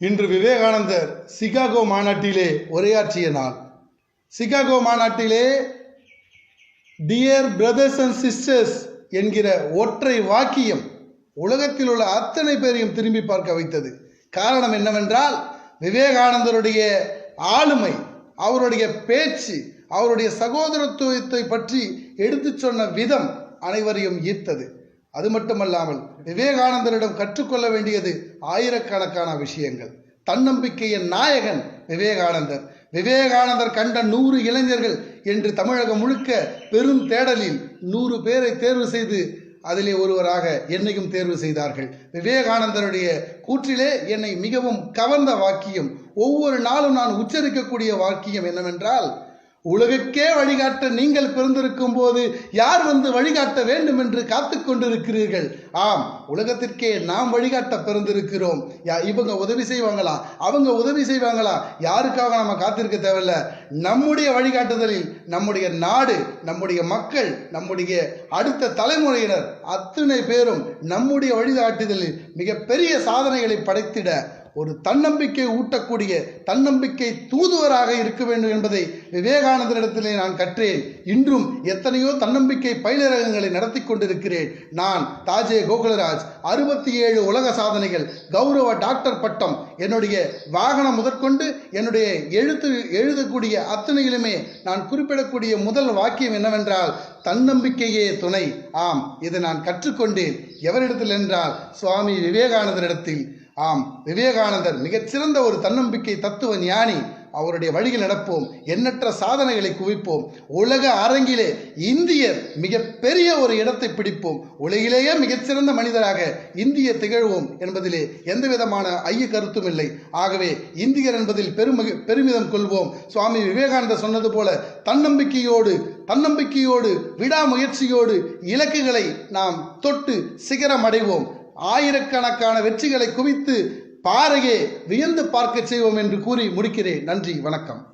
இன்று விவேகானந்தர் சிகாகோ மாநாட்டிலே உரையாற்றிய நாள் சிகாகோ மாநாட்டிலே டியர் பிரதர்ஸ் அண்ட் சிஸ்டர்ஸ் என்கிற ஒற்றை வாக்கியம் உலகத்தில் உள்ள அத்தனை பேரையும் திரும்பி பார்க்க வைத்தது. காரணம் என்னவென்றால் விவேகானந்தருடைய ஆளுமை அவருடைய பேச்சு அவருடைய சகோதரத்துவத்தை பற்றி எடுத்துச் சொன்ன விதம் அனைவரையும் ஈர்த்தது. அது மட்டுமல்லாமல் விவேகானந்தரிடம் கற்றுக்கொள்ள வேண்டியது ஆயிரக்கணக்கான விஷயங்கள். தன்னம்பிக்கையின் நாயகன் விவேகானந்தர். விவேகானந்தர் கண்ட நூறு இளைஞர்கள் என்று தமிழகம் முழுக்க பெரும் தேடலில் நூறு பேரை தேர்வு செய்து அதிலே ஒருவராக என்னையும் தேர்வு செய்தார்கள். விவேகானந்தருடைய கூற்றிலே என்னை மிகவும் கவர்ந்த வாக்கியம் ஒவ்வொரு நாளும் நான் உச்சரிக்கக்கூடிய வாக்கியம் என்னவென்றால் உலகுக்கே வழிகாட்ட நீங்கள் பிறந்திருக்கும் போது யார் வந்து வழிகாட்ட வேண்டும் என்று காத்து கொண்டிருக்கிறீர்கள்? ஆம் உலகத்திற்கே நாம் வழிகாட்ட பிறந்திருக்கிறோம். யா இவங்க உதவி செய்வாங்களா? அவங்க உதவி செய்வாங்களா? யாருக்காக நம்ம காத்திருக்க தேவையில்ல? நம்முடைய வழிகாட்டுதலில் நம்முடைய நாடு நம்முடைய மக்கள் நம்முடைய அடுத்த தலைமுறையினர் அத்தனை பேரும் நம்முடைய வழிகாட்டுதலில் மிகப்பெரிய சாதனைகளை படைத்திட ஒரு தன்னம்பிக்கை ஊட்டக்கூடிய தன்னம்பிக்கை தூதுவராக இருக்க வேண்டும் என்பதை விவேகானந்தரிடத்திலே நான் கற்றேன். இன்றும் எத்தனையோ தன்னம்பிக்கை பயிலரகங்களை நடத்தி கொண்டிருக்கிறேன். நான் தாஜே கோகுலராஜ் அறுபத்தி ஏழு உலக சாதனைகள் கௌரவ டாக்டர் பட்டம் என்னுடைய வாகனம் முதற்கொண்டு என்னுடைய எழுத்து எழுதக்கூடிய அத்தனையிலுமே நான் குறிப்பிடக்கூடிய முதல் வாக்கியம் என்னவென்றால் தன்னம்பிக்கையே துணை. ஆம் இதை நான் கற்றுக்கொண்டேன். எவரிடத்தில் என்றால் சுவாமி விவேகானந்தரிடத்தில். ஆம் விவேகானந்தர் மிகச்சிறந்த ஒரு தன்னம்பிக்கை தத்துவ ஞானி. அவருடைய வழியில் நடப்போம் எண்ணற்ற சாதனைகளை குவிப்போம். உலக அரங்கிலே இந்தியர் மிகப்பெரிய ஒரு இடத்தை பிடிப்போம். உலகிலேயே மிகச்சிறந்த மனிதராக இந்திய திகழ்வோம் என்பதிலே எந்த விதமான ஐய கருத்தும் இல்லை. ஆகவே இந்தியர் என்பதில் பெருமி பெருமிதம் கொள்வோம். சுவாமி விவேகானந்தர் சொன்னது போல தன்னம்பிக்கையோடு தன்னம்பிக்கையோடு விடாமுயற்சியோடு இலக்குகளை நாம் தொட்டு சிகரம் அடைவோம் ஆயிரக்கணக்கான வெற்றிகளை குவித்து பாறையே வியந்து பார்க்க செய்வோம் என்று கூறி முடிக்கிறேன். நன்றி வணக்கம்.